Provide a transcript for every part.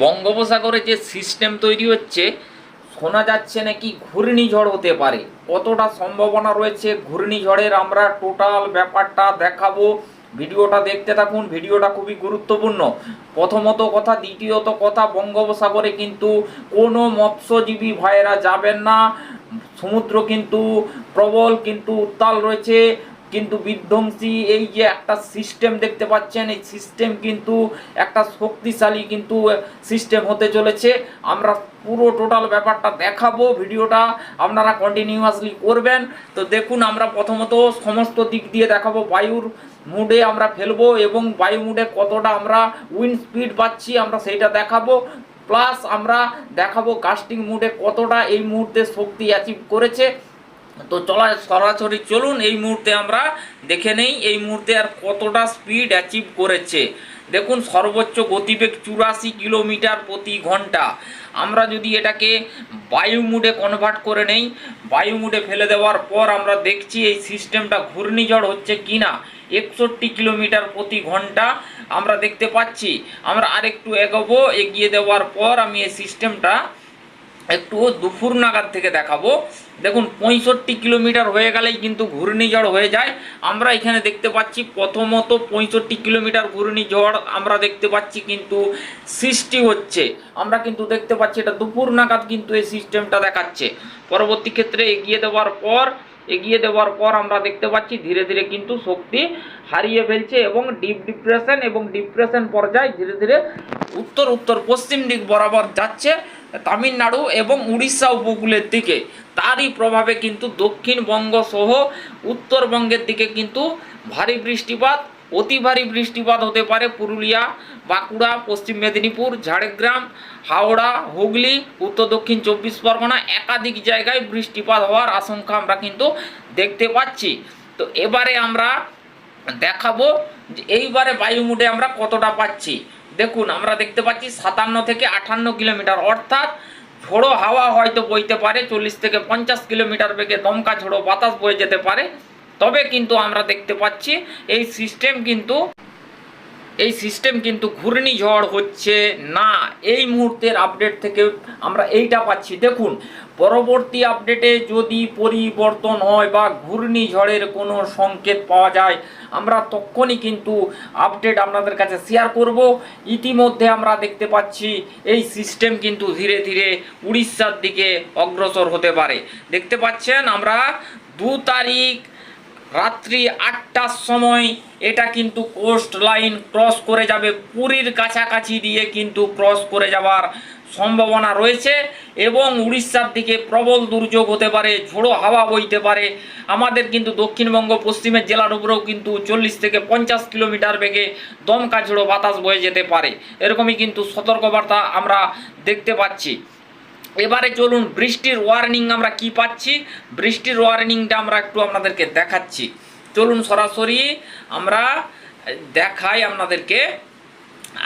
বঙ্গোপসাগরে যে সিস্টেম তৈরি হচ্ছে, শোনা যাচ্ছে নাকি ঘূর্ণিঝড় হতে পারে। কতটা সম্ভাবনা রয়েছে ঘূর্ণিঝড়ের? আমরা টোটাল ব্যাপারটা দেখাবো। ভিডিওটা দেখতে থাকুন, ভিডিওটা খুবই গুরুত্বপূর্ণ। প্রথমত কথা, দ্বিতীয়ত কথা, বঙ্গোপসাগরে কিন্তু কোনো মৎস্যজীবী ভাইয়েরা যাবেন না। সমুদ্র কিন্তু প্রবল, কিন্তু উত্তাল রয়েছে। কিন্তু বিধ্বংসী এই যে একটা সিস্টেম দেখতে পাচ্ছেন, এই সিস্টেম কিন্তু একটা শক্তিশালী কিন্তু সিস্টেম হতে চলেছে। আমরা পুরো টোটাল ব্যাপারটা দেখাবো, ভিডিওটা আপনারা কন্টিনিউয়াসলি করবেন। তো দেখুন, আমরা প্রথমত সমস্ত দিক দিয়ে দেখাবো, বায়ুর মুডে আমরা ফেলব এবং বায়ু মুডে কতটা আমরা উইন্ড স্পিড পাচ্ছি, আমরা সেইটা দেখাবো। প্লাস আমরা দেখাবো কাস্টিং মুডে কতটা এই মুহূর্তে শক্তি অ্যাচিভ করেছে। তো চলা সরাসরি চলুন, এই মুহূর্তে আমরা দেখে নেই, এই মুহূর্তে আর কতটা স্পিড অ্যাচিভ করেছে। দেখুন, সর্বোচ্চ গতিবেগ চুরাশি কিলোমিটার প্রতি ঘণ্টা। আমরা যদি এটাকে বায়ু মুডে কনভার্ট করে নেই, বায়ু মুডে ফেলে দেওয়ার পর আমরা দেখছি এই সিস্টেমটা ঘূর্ণিঝড় হচ্ছে কি না একষট্টি কিলোমিটার প্রতি ঘণ্টা আমরা দেখতে পাচ্ছি। আমরা আরেকটু এগোবো, এগিয়ে দেওয়ার পর আমি এই সিস্টেমটা একটু দুপুর নাগাদ থেকে দেখাবো। দেখুন, পঁয়ষট্টি কিলোমিটার হয়ে গেলেই কিন্তু ঘূর্ণিঝড় হয়ে যায়। আমরা এখানে দেখতে পাচ্ছি, প্রথমত পঁয়ষট্টি কিলোমিটার ঘূর্ণিঝড় আমরা দেখতে পাচ্ছি কিন্তু সৃষ্টি হচ্ছে। আমরা কিন্তু দেখতে পাচ্ছি এটা দুপুর নাগাদ কিন্তু এই সিস্টেমটা দেখাচ্ছে। পরবর্তী ক্ষেত্রে এগিয়ে দেওয়ার পর, এগিয়ে দেওয়ার পর আমরা দেখতে পাচ্ছি ধীরে ধীরে কিন্তু শক্তি হারিয়ে ফেলছে এবং ডিপ ডিপ্রেশন এবং ডিপ্রেশন পর্যায়ে ধীরে ধীরে উত্তর উত্তর পশ্চিম দিক বরাবর যাচ্ছে। তামিলনাড়ু এবং উড়িষ্যা উপকূলের দিকে। তারই প্রভাবে কিন্তু দক্ষিণবঙ্গ সহ উত্তরবঙ্গের দিকে কিন্তু ভারী বৃষ্টিপাত, অতি ভারী বৃষ্টিপাত হতে পারে পুরুলিয়া, বাঁকুড়া, পশ্চিম মেদিনীপুর, ঝাড়গ্রাম, হাওড়া, হুগলি, উত্তর দক্ষিণ চব্বিশ পরগনা একাধিক জায়গায় বৃষ্টিপাত হওয়ার আশঙ্কা আমরা কিন্তু দেখতে পাচ্ছি। তো এবারে আমরা দেখাবো যে এইবারে বায়ুমুডে আমরা কতটা পাচ্ছি। দেখুন, আমরা দেখতে পাচ্ছি সাতান্ন থেকে আটান্ন কিলোমিটার, অর্থাৎ ঝোড়ো হাওয়া হয়তো বইতে পারে, চল্লিশ থেকে পঞ্চাশ কিলোমিটার বেগে দমকা ঝোড়ো বাতাস বয়ে যেতে পারে। তবে কিন্তু আমরা দেখতে পাচ্ছি এই সিস্টেম কিন্তু, এই সিস্টেম কিন্তু ঘূর্ণিঝড় হচ্ছে না। এই মুহূর্তের আপডেট থেকে আমরা এইটা পাচ্ছি। দেখুন পরবর্তী আপডেটে যদি পরিবর্তন হয় বা ঘূর্ণিঝড়ের কোনো সংকেত পাওয়া যায়, আমরা তখনই কিন্তু আপডেট আপনাদের কাছে শেয়ার করব। ইতিমধ্যে আমরা দেখতে পাচ্ছি এই সিস্টেম কিন্তু ধীরে ধীরে উড়িষ্যার দিকে অগ্রসর হতে পারে। দেখতে পাচ্ছেন আমরা দু তারিখ রাত্রি আটটার সময় এটা কিন্তু কোস্ট লাইন ক্রস করে যাবে। পুরীর কাছাকাছি দিয়ে কিন্তু ক্রস করে যাওয়ার সম্ভাবনা রয়েছে এবং উড়িষ্যার দিকে প্রবল দুর্যোগ হতে পারে, ঝোড়ো হাওয়া বইতে পারে। আমাদের কিন্তু দক্ষিণবঙ্গ, পশ্চিমের জেলার উপরেও কিন্তু চল্লিশ থেকে পঞ্চাশ কিলোমিটার বেগে দমকা ঝোড়ো বাতাস বয়ে যেতে পারে। এরকমই কিন্তু সতর্কবার্তা আমরা দেখতে পাচ্ছি। এবারে চলুন, বৃষ্টির ওয়ার্নিং আমরা কি পাচ্ছি? বৃষ্টির ওয়ার্নিংটা আমরা একটু আপনাদেরকে দেখাচ্ছি। চলুন সরাসরি আমরা দেখাই আপনাদেরকে।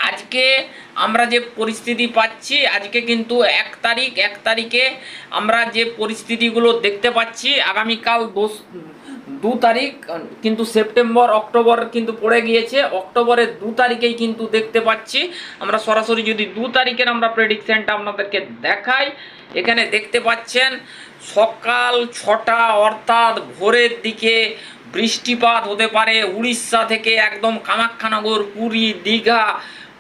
আজকে আমরা যে পরিস্থিতি পাচ্ছি, আজকে কিন্তু এক তারিখ, এক তারিখে আমরা যে পরিস্থিতিগুলো দেখতে পাচ্ছি, আগামীকাল দোষ দু তারিখ, কিন্তু সেপ্টেম্বর, অক্টোবর কিন্তু পড়ে গিয়েছে। অক্টোবরের দু তারিখেই কিন্তু দেখতে পাচ্ছি। আমরা সরাসরি যদি দু তারিখের আমরা প্রেডিকশনটা আপনাদেরকে দেখাই, এখানে দেখতে পাচ্ছেন, সকাল ছটা অর্থাৎ ভোরের দিকে বৃষ্টিপাত হতে পারে উড়িষ্যা থেকে একদম কামাখ্যানগর, পুরী, দীঘা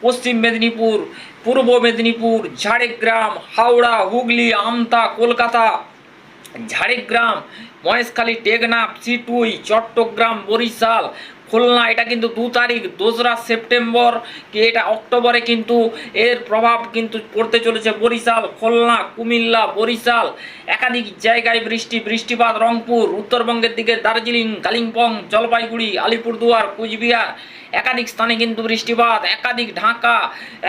পশ্চিম মেদিনীপুর, পূর্ব মেদিনীপুর, ঝাড়গ্রাম, হাওড়া, হুগলি, আমতা, কলকাতা, ঝাড়গ্রাম, মহেশখালী, টেকনাফ, সিটুই, চট্টগ্রাম, বরিশাল, খুলনা। এটা কিন্তু দু তারিখ, দোসরা সেপ্টেম্বর, কি এটা অক্টোবরে কিন্তু এর প্রভাব কিন্তু পড়তে চলেছে বরিশাল, খুলনা, কুমিল্লা, বরিশাল। একাধিক জায়গায় বৃষ্টি, বৃষ্টিপাত, রংপুর, উত্তরবঙ্গের দিকে দার্জিলিং, কালিম্পং, জলপাইগুড়ি, আলিপুরদুয়ার, কুচবিহার একাধিক স্থানে কিন্তু বৃষ্টিপাত, একাধিক ঢাকা,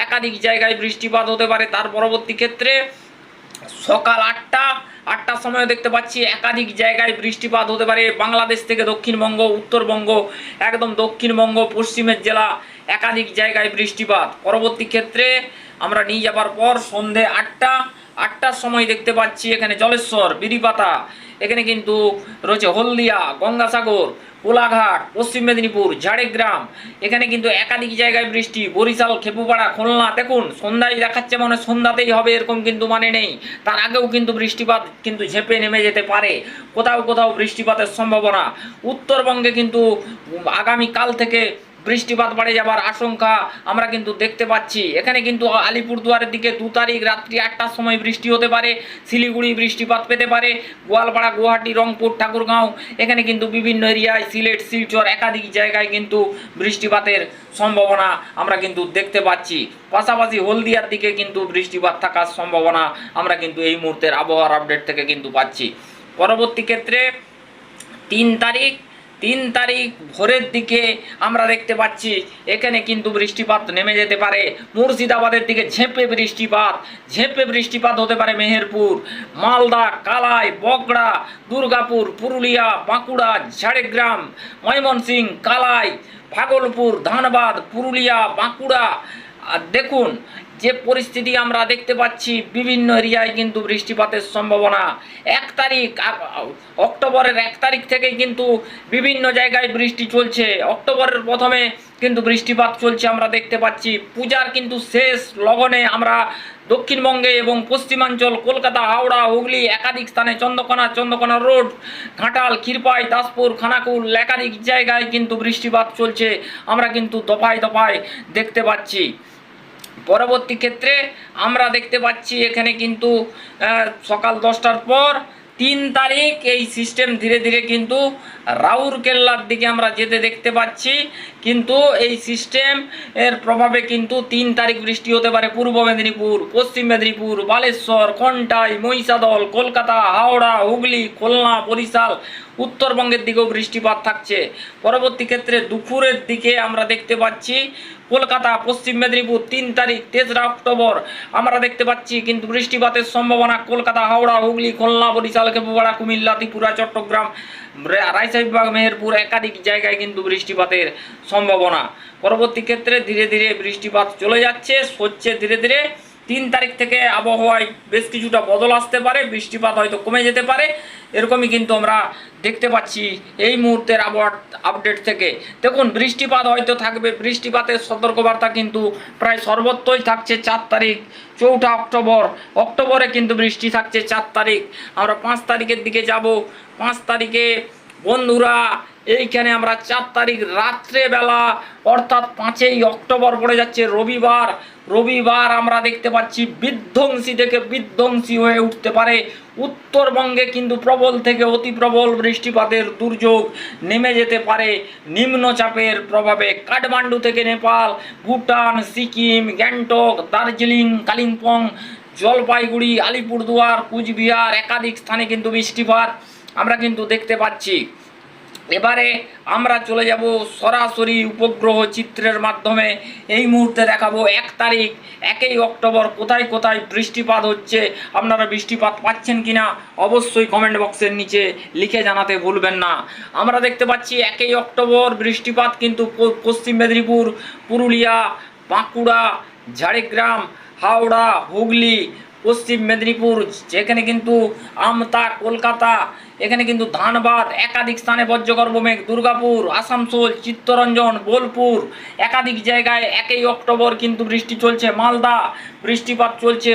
একাধিক জায়গায় বৃষ্টিপাত হতে পারে। তার পরবর্তী ক্ষেত্রে সকাল আটটা, আটটার সময় দেখতে পাচ্ছি একাধিক জায়গায় বৃষ্টিপাত হতে পারে। বাংলাদেশ থেকে দক্ষিণবঙ্গ, উত্তরবঙ্গ, একদম দক্ষিণবঙ্গ, পশ্চিমের জেলা একাধিক জায়গায় বৃষ্টিপাত। পরবর্তী ক্ষেত্রে আমরা নিয়ে যাবার পর সন্ধে আটটা, আটটার সময় দেখতে পাচ্ছি এখানে জলেশ্বর বিড়িপাতা এখানে কিন্তু রয়েছে হলদিয়া, গঙ্গাসাগর কোলাঘাট, পশ্চিম মেদিনীপুর, ঝাড়গ্রাম। এখানে কিন্তু একাধিক জায়গায় বৃষ্টি, বরিশাল, খেপুপাড়া, খুলনা। দেখুন, সন্ধ্যায় দেখাচ্ছে মানে সন্ধ্যাতেই হবে, এরকম কিন্তু মানে নেই। তার আগেও কিন্তু বৃষ্টিপাত কিন্তু ঝেপে নেমে যেতে পারে। কোথাও কোথাও বৃষ্টিপাতের সম্ভাবনা। উত্তরবঙ্গে কিন্তু আগামী কাল থেকে বৃষ্টিপাত বাড়ে যাবার আশঙ্কা আমরা কিন্তু দেখতে পাচ্ছি। এখানে কিন্তু আলিপুরদুয়ারের দিকে দু তারিখ রাত্রি আটটার সময় বৃষ্টি হতে পারে, শিলিগুড়ি বৃষ্টিপাত পেতে পারে, গোয়ালপাড়া, গুয়াহাটি, রংপুর, ঠাকুরগাঁও, এখানে কিন্তু বিভিন্ন এরিয়ায় সিলেট, শিলচর একাধিক জায়গায় কিন্তু বৃষ্টিপাতের সম্ভাবনা আমরা কিন্তু দেখতে পাচ্ছি। পাশাপাশি হলদিয়ার দিকে কিন্তু বৃষ্টিপাত থাকার সম্ভাবনা আমরা কিন্তু এই মুহূর্তের আবহাওয়ার আপডেট থেকে কিন্তু পাচ্ছি। পরবর্তী ক্ষেত্রে তিন তারিখ তিন তারিখ ভোরের দিকে আমরা দেখতে পাচ্ছি, এখানে কিন্তু বৃষ্টিপাত নেমে যেতে পারে। মুর্শিদাবাদের দিকে ঝেঁপে বৃষ্টিপাত ঝেঁপে বৃষ্টিপাত হতে পারে মেহেরপুর, মালদা, কালাই বগড়া দুর্গাপুর, পুরুলিয়া, বাঁকুড়া, ঝাড়গ্রাম, ময়মনসিং, কালাই, ভাগলপুর, ধানবাদ, পুরুলিয়া, বাঁকুড়া। দেখুন যে পরিস্থিতি আমরা দেখতে পাচ্ছি, বিভিন্ন এরিয়ায় কিন্তু বৃষ্টিপাতের সম্ভাবনা। এক তারিখ অক্টোবরের এক তারিখ থেকে কিন্তু বিভিন্ন জায়গায় বৃষ্টি চলছে। অক্টোবরের প্রথমে কিন্তু বৃষ্টিপাত চলছে আমরা দেখতে পাচ্ছি। পূজার কিন্তু শেষ লগনে আমরা দক্ষিণবঙ্গে এবং পশ্চিমাঞ্চল, কলকাতা, হাওড়া, হুগলি, একাধিক স্থানে চন্দ্রকোনা চন্দ্রকোনা রোড, ঘাটাল, ক্ষীরপাই, দাসপুর, খানাকুল একাধিক জায়গায় কিন্তু বৃষ্টিপাত চলছে। আমরা কিন্তু দফায় দফায় দেখতে পাচ্ছি। পরবর্তী ক্ষেত্রে আমরা দেখতে পাচ্ছি এখানে কিন্তু সকাল দশটার পর তিন তারিখ এই সিস্টেম ধীরে ধীরে কিন্তু রাউরকেল্লার দিকে আমরা যেতে দেখতে পাচ্ছি। কিন্তু এই সিস্টেম এর প্রভাবে কিন্তু তিন তারিখ বৃষ্টি হতে পারে পূর্ব মেদিনীপুর, পশ্চিম মেদিনীপুর, বালেশ্বর কন্টাই মহিষাদল, কলকাতা, হাওড়া, হুগলি, খুলনা, বরিশাল, উত্তরবঙ্গের দিকেও বৃষ্টিপাত থাকছে। পরবর্তী ক্ষেত্রে দুপুরের দিকে আমরা দেখতে পাচ্ছি কলকাতা, পশ্চিম মেদিনীপুর, তিন তারিখ, তেসরা অক্টোবর। আমরা দেখতে পাচ্ছি কিন্তু বৃষ্টিপাতের সম্ভাবনা কলকাতা, হাওড়া, হুগলি, খুলনা, বরিশাল খেপুপাড়া কুমিল্লা, ত্রিপুরা, চট্টগ্রাম, রা- বিভাগ, মেহেরপুর একাধিক জায়গায় কিন্তু বৃষ্টিপাতের সম্ভাবনা। পরবর্তী ক্ষেত্রে ধীরে ধীরে বৃষ্টিপাত চলে যাচ্ছে, সরছে ধীরে ধীরে। তিন তারিখ থেকে আবহাওয়ায় বেশ কিছুটা বদল আসতে পারে, বৃষ্টিপাত হয়তো কমে যেতে পারে, এরকমই কিন্তু আমরা দেখতে পাচ্ছি এই মুহূর্তের আবহাওয়ার আপডেট থেকে। দেখুন, বৃষ্টিপাত হয়তো থাকবে, বৃষ্টিপাতের সতর্কবার্তা কিন্তু প্রায় সর্বত্রই থাকছে চার তারিখ, চৌঠা অক্টোবর। অক্টোবরে কিন্তু বৃষ্টি থাকছে চার তারিখ। আমরা পাঁচ তারিখের দিকে যাব। পাঁচ তারিখে বন্ধুরা এইখানে আমরা চার তারিখ রাত্রেবেলা, অর্থাৎ পাঁচই অক্টোবর পড়ে যাচ্ছে রবিবার। রবিবার আমরা দেখতে পাচ্ছি বিধ্বংসী থেকে বিধ্বংসী হয়ে উঠতে পারে। উত্তরবঙ্গে কিন্তু প্রবল থেকে অতি প্রবল বৃষ্টিপাতের দুর্যোগ নেমে যেতে পারে। নিম্নচাপের প্রভাবে কাঠমান্ডু থেকে নেপাল, ভুটান, সিকিম, গ্যাংটক, দার্জিলিং, কালিম্পং, জলপাইগুড়ি, আলিপুরদুয়ার, কুচবিহার একাধিক স্থানে কিন্তু বৃষ্টিপাত আমরা কিন্তু দেখতে পাচ্ছি। এবারে আমরা চলে যাব সরাসরি উপগ্রহ চিত্রের মাধ্যমে। এই মুহূর্তে দেখাবো এক তারিখ, একই অক্টোবর। কোথায় কোথায় বৃষ্টিপাত হচ্ছে? আপনারা বৃষ্টিপাত পাচ্ছেন কিনা? অবশ্যই কমেন্ট বক্সের নিচে লিখে জানাতে ভুলবেন না। আমরা দেখতে পাচ্ছি একই অক্টোবর, বৃষ্টিপাত কিন্তু পশ্চিম মেদিনীপুর, পুরুলিয়া, বাঁকুড়া, ঝাড়গ্রাম, হাওড়া, হুগলি পশ্চিম মেদিনীপুর, যেখানে কিন্তু আমতা, কলকাতা, এখানে কিন্তু ধানবাদ, একাধিক স্থানে বজ্রগর্ভ মেঘ, দুর্গাপুর, আসানসোল, চিত্তরঞ্জন, বোলপুর, একাধিক জায়গায় একই অক্টোবর কিন্তু বৃষ্টি চলছে। মালদা, বৃষ্টিপাত চলছে।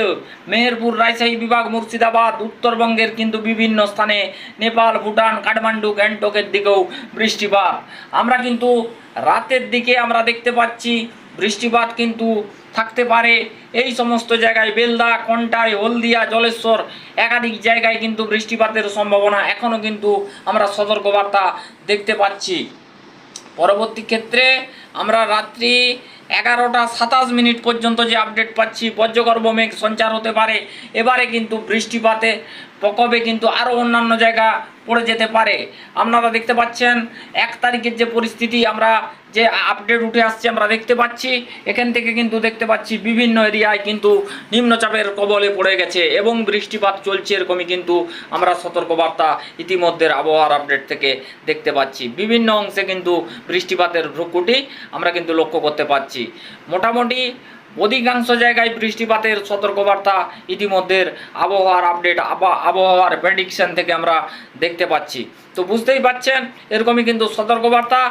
মেহেরপুর, রাজশাহী বিভাগ, মুর্শিদাবাদ, উত্তরবঙ্গের কিন্তু বিভিন্ন স্থানে নেপাল, ভুটান, কাঠমান্ডু, গ্যাংটকের দিকেও বৃষ্টিপাত। আমরা কিন্তু রাতের দিকে আমরা দেখতে পাচ্ছি বৃষ্টিপাত কিন্তু থাকতে পারে। এই সমস্ত জায়গায় বেলদা, কন্টাই, হলদিয়া, জলেশ্বর একাধিক জায়গায় কিন্তু বৃষ্টিপাতের সম্ভাবনা এখনও কিন্তু আমরা সতর্কবার্তা দেখতে পাচ্ছি। পরবর্তী ক্ষেত্রে আমরা রাত্রি এগারোটা সাতাশ মিনিট পর্যন্ত যে আপডেট পাচ্ছি বজ্রগর্ভ মেঘ সঞ্চার হতে পারে। এবারে কিন্তু বৃষ্টিপাতে প্রকোপে কিন্তু আরও অন্যান্য জায়গা পড়ে যেতে পারে। আপনারা দেখতে পাচ্ছেন, এক তারিখের যে পরিস্থিতি আমরা যে আপডেট উঠে আসছে আমরা দেখতে পাচ্ছি। এখান থেকে কিন্তু দেখতে পাচ্ছি বিভিন্ন এরিয়ায় কিন্তু নিম্নচাপের কবলে পড়ে গেছে এবং বৃষ্টিপাত চলছে এরকমই কিন্তু আমরা সতর্কবার্তা ইতিমধ্যে আবহাওয়ার আপডেট থেকে দেখতে পাচ্ছি। বিভিন্ন অংশে কিন্তু বৃষ্টিপাতের ভ্রুকুটি আমরা কিন্তু লক্ষ্য করতে পারছি মোটামুটি অধিকাংশ জায়গায় বৃষ্টিপাতের সতর্কবার্তা ইতিমধ্যে আবহাওয়ার আপডেট আবহাওয়ার প্রেডিকশন থেকে আমরা দেখতে পাচ্ছি। তো বুঝতেই পাচ্ছেন, এরকমই কিন্তু সতর্কবার্তা।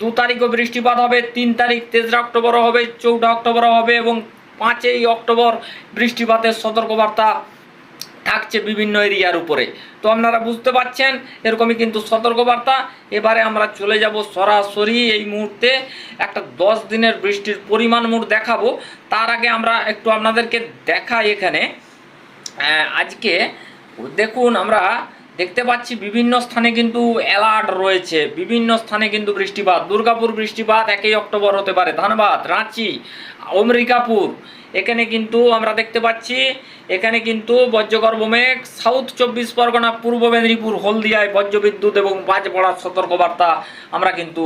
দু তারিখও বৃষ্টিপাত হবে, তিন তারিখ তেসরা অক্টোবরও হবে, চৌঠা অক্টোবরও হবে এবং পাঁচই অক্টোবর বৃষ্টিপাতের সতর্কবার্তা থাকছে বিভিন্ন এরিয়ার উপরে। তো আপনারা বুঝতে পাচ্ছেন এরকমই কিন্তু সতর্কবার্তা। এবারে আমরা চলে যাব সরাসরি এই মুহূর্তে একটা দশ দিনের বৃষ্টির পরিমাণ মোট দেখাবো। তার আগে আমরা একটু আপনাদেরকে দেখাই এখানে। আজকে দেখুন আমরা দেখতে পাচ্ছি বিভিন্ন স্থানে কিন্তু অ্যালার্ট রয়েছে। বিভিন্ন স্থানে কিন্তু বৃষ্টিপাত। দুর্গাপুর বৃষ্টিপাত একই অক্টোবর হতে পারে। ধানবাদ রাঁচি অমরিকাপুর এখানে কিন্তু আমরা দেখতে পাচ্ছি, এখানে কিন্তু বজ্রগর্ভ মেঘ সাউথ চব্বিশ পরগনা, পূর্ব মেদিনীপুর, হলদিয়ায় বজ্রবিদ্যুৎ এবং বাজ পড়ার সতর্কবার্তা আমরা কিন্তু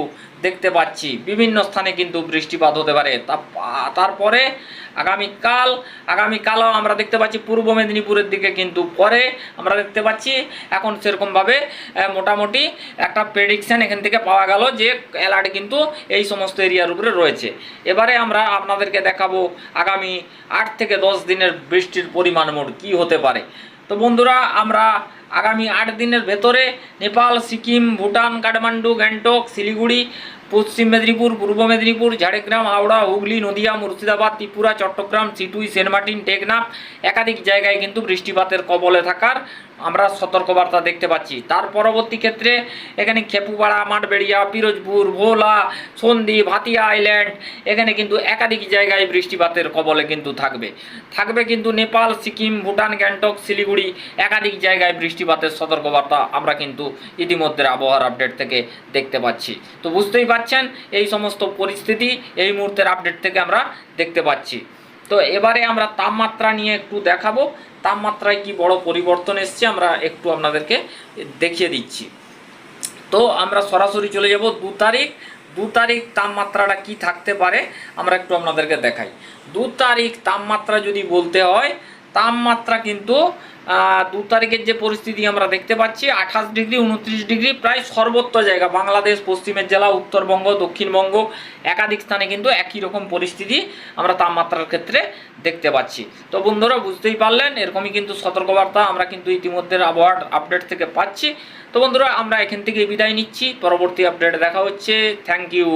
দেখতে পাচ্ছি। বিভিন্ন স্থানে কিন্তু বৃষ্টিপাত হতে পারে। তারপরে আগামীকাল, আগামীকালও আমরা দেখতে পাচ্ছি পূর্ব মেদিনীপুরের দিকে কিন্তু পরে আমরা দেখতে পাচ্ছি এখন সেরকমভাবে মোটামুটি একটা প্রেডিকশান এখান থেকে পাওয়া গেল যে অ্যালার্ট কিন্তু এই সমস্ত এরিয়ার উপরে রয়েছে। এবারে আমরা আপনাদেরকে দেখাবো আগামী আট থেকে দশ দিনের বৃষ্টির পরিমাণ মোট কী হতে পারে। তো বন্ধুরা, আমরা আগামী আট দিনের ভেতরে Nepal, Sikkim, Bhutan, Kathmandu, Gangtok, Siliguri, Paschim Medinipur, Purba Medinipur, Jhargram, Howrah, Hooghly, Nadia, Murshidabad, Tripura, Chattogram, Sittwe, saint martin, Teknaf একাধিক জায়গায় কিন্তু বৃষ্টিপাতের কবলে থাকার আমরা সতর্কবার্তা দেখতে পাচ্ছি। তার পরবর্তী ক্ষেত্রে এখানে খেপুপাড়া, মাঠবেড়িয়া, পিরোজপুর, ভোলা সন্দ্বীপ হাতিয়া আইল্যান্ড এখানে কিন্তু একাধিক জায়গায় বৃষ্টিপাতের কবলে কিন্তু থাকবে। থাকবে কিন্তু নেপাল, সিকিম, ভুটান, গ্যাংটক, শিলিগুড়ি একাধিক জায়গায় বৃষ্টিপাতের সতর্কবার্তা আমরা কিন্তু ইতিমধ্যে আবহাওয়ার আপডেট থেকে দেখতে পাচ্ছি। তো বুঝতেই পাচ্ছেন, এই সমস্ত পরিস্থিতি এই মুহূর্তের আপডেট থেকে আমরা দেখতে পাচ্ছি। তো এবারে আমরা তাপমাত্রা নিয়ে একটু দেখাবো। তাপমাত্রায় কি বড় পরিবর্তন এসছে আমরা একটু আপনাদেরকে দেখিয়ে দিচ্ছি। তো আমরা সরাসরি চলে যাব দু তারিখ। দু তারিখ তাপমাত্রাটা কি থাকতে পারে আমরা একটু আপনাদেরকে দেখাই। দু তারিখ তাপমাত্রা যদি বলতে হয় তাপমাত্রা কিন্তু দু তারিখের যে পরিস্থিতি আমরা দেখতে পাচ্ছি, আঠাশ ডিগ্রি, উনত্রিশ ডিগ্রি, প্রায় সর্বত্র জায়গা, বাংলাদেশ, পশ্চিমের জেলা, উত্তরবঙ্গ, দক্ষিণবঙ্গ, একাধিক স্থানে কিন্তু একই রকম পরিস্থিতি আমরা তাপমাত্রার ক্ষেত্রে দেখতে পাচ্ছি। তো বন্ধুরা, বুঝতেই পারলেন, এরকমই কিন্তু সতর্কবার্তা আমরা কিন্তু ইতিমধ্যে আবহাওয়ার আপডেট থেকে পাচ্ছি। তো বন্ধুরা, আমরা এখান থেকে বিদায় নিচ্ছি। পরবর্তী আপডেট দেখা হচ্ছে। Thank you